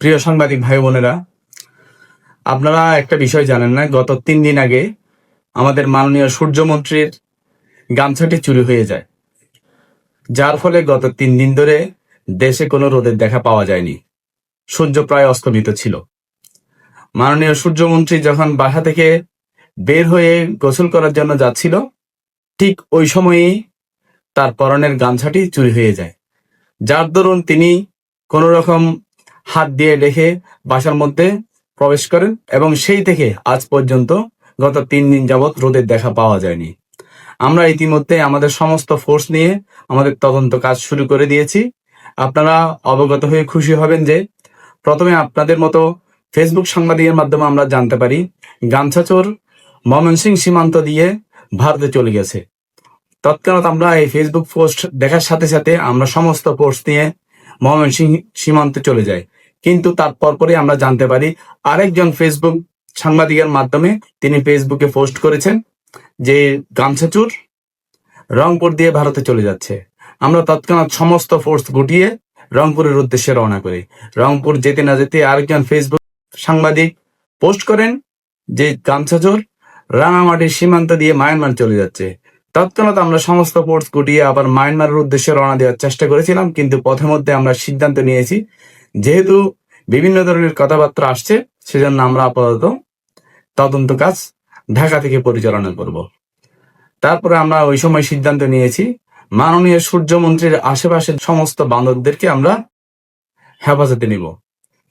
প্রিয় সাংবাদিক ভাই বোনেরা, আপনারা একটা বিষয় জানেন না, গত তিন দিন আগে আমাদের মাননীয় সূর্যমন্ত্রীর গামছাটি চুরি হয়ে যায়। যার ফলে গত তিন দিন ধরে দেশে কোনো রোদের দেখা পাওয়া যায়নি। সূর্য প্রায় অস্তমিত ছিল। মাননীয় সূর্যমন্ত্রী যখন বাসা থেকে বের হয়ে গোসল করার জন্য যাচ্ছিল, ঠিক ওই সময়েই তার পরনের গামছাটি চুরি হয়ে যায়। যার দরুন তিনি কোনো রকম হাত দিয়ে রেখে বাসার মধ্যে প্রবেশ করেন এবং সেই থেকে আজ পর্যন্ত গত তিন দিন যাবৎ রোদের দেখা পাওয়া যায়নি। আমরা ইতিমধ্যে আমাদের সমস্ত ফোর্স নিয়ে আমাদের তদন্ত কাজ শুরু করে দিয়েছি। আপনারা অবগত হয়ে খুশি হবেন যে প্রথমে আপনাদের মতো ফেসবুক সাংবাদিকের মাধ্যমে আমরা জানতে পারি, গামছাচোর ময়মনসিং সীমান্ত দিয়ে ভারতে চলে গেছে। তৎক্ষণাৎ আমরা এই ফেসবুক পোস্ট দেখার সাথে সাথে আমরা সমস্ত পোস্ট নিয়ে ময়মনসিং সীমান্তে চলে যাই। কিন্তু তার পরপরই আমরা জানতে পারি আরেকজন ফেসবুক সাংবাদিকের মাধ্যমে তিনি ফেসবুকে পোস্ট করেছেন যে গামছাচুর রংপুর দিয়ে ভারতে চলে যাচ্ছে। আমরা তৎক্ষণাৎ সমস্ত ফোর্স গুটিয়ে রংপুরের উদ্দেশ্যে রওনা করি। রংপুর যেতে না যেতে আরেকজন ফেসবুক সাংবাদিক পোস্ট করেন যে গামছাচোর রাঙামাটির সীমান্ত দিয়ে মায়ানমার চলে যাচ্ছে। তৎক্ষণাৎ আমরা সমস্ত ফোর্স গুটিয়ে আবার মায়ানমারের উদ্দেশ্যে রওনা দেওয়ার চেষ্টা করেছিলাম, কিন্তু পথে মধ্যে আমরা সিদ্ধান্ত নিয়েছি যেহেতু বিভিন্ন ধরনের কথাবার্তা আসছে, সেজন্য আমরা আপাতত তদন্ত কাজ ঢাকা থেকে পরিচালনা করব। তারপরে আমরা ওই সময় সিদ্ধান্ত নিয়েছি, মাননীয় সূর্যমন্ত্রীর আশেপাশের সমস্ত বানরদেরকে আমরা হেফাজতে নিব।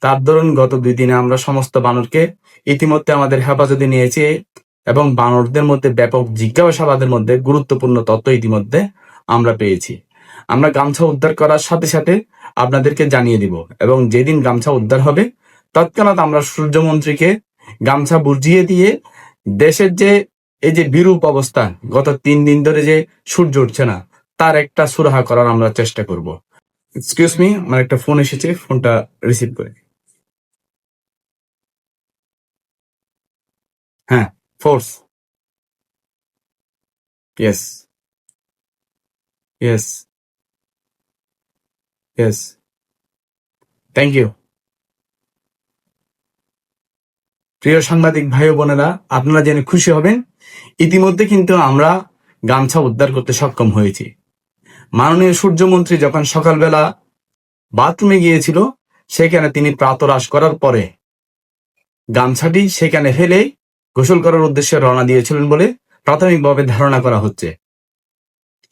তার দরুন গত দুই দিনে আমরা সমস্ত বানরকে ইতিমধ্যে আমাদের হেফাজতে নিয়েছি এবং বানরদের মধ্যে ব্যাপক জিজ্ঞাসাবাদের মধ্যে গুরুত্বপূর্ণ তথ্য ইতিমধ্যে আমরা পেয়েছি। আমরা গামছা উদ্ধার করার সাথে সাথে আপনাদেরকে জানিয়ে দিব এবং যেদিন গামছা উদ্ধার হবে, তৎক্ষণাৎ আমরা সূর্যমন্ত্রীকে গামছা বুঝিয়ে দিয়ে দেশের যে এই যে বিরূপ অবস্থা, গত তিন দিন ধরে যে সূর্য উঠছে না, তার একটা সুরাহা করার আমরা চেষ্টা করব। এক্সকিউজ মি আমার একটা ফোন এসেছে ফোনটা রিসিভ করে হ্যাঁ force yes yes yes thank you প্রিয় সাংবাদিক ভাই বোনেরা, আপনারা জেনে খুশি হবেন, ইতিমধ্যে কিন্তু আমরা গামছা উদ্ধার করতে সক্ষম হয়েছি। মাননীয় সূর্যমন্ত্রী যখন সকালবেলা বাথরুমে গিয়েছিল, সেখানে তিনি প্রাতরাশ করার পরে গামছাটি সেখানে ফেলে গোসল করার উদ্দেশ্যে রওনা দিয়েছিলেন বলে প্রাথমিকভাবে ধারণা করা হচ্ছে।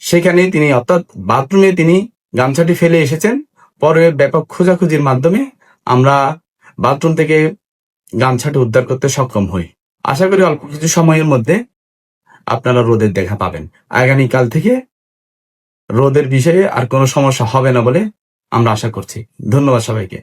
সেখানে তিনি, অর্থাৎ বাথরুমে তিনি গামছাটি ফেলে এসেছেন। পরে ব্যাপক খোঁজাখুঁজির মাধ্যমে আমরা বাথরুম থেকে গামছাটি উদ্ধার করতে সক্ষম হই। আশা করি অল্প কিছু সময়ের মধ্যে আপনারা রোদের দেখা পাবেন। আগামীকাল থেকে রোদের বিষয়ে আর কোনো সমস্যা হবে না বলে আমরা আশা করছি। ধন্যবাদ সবাইকে।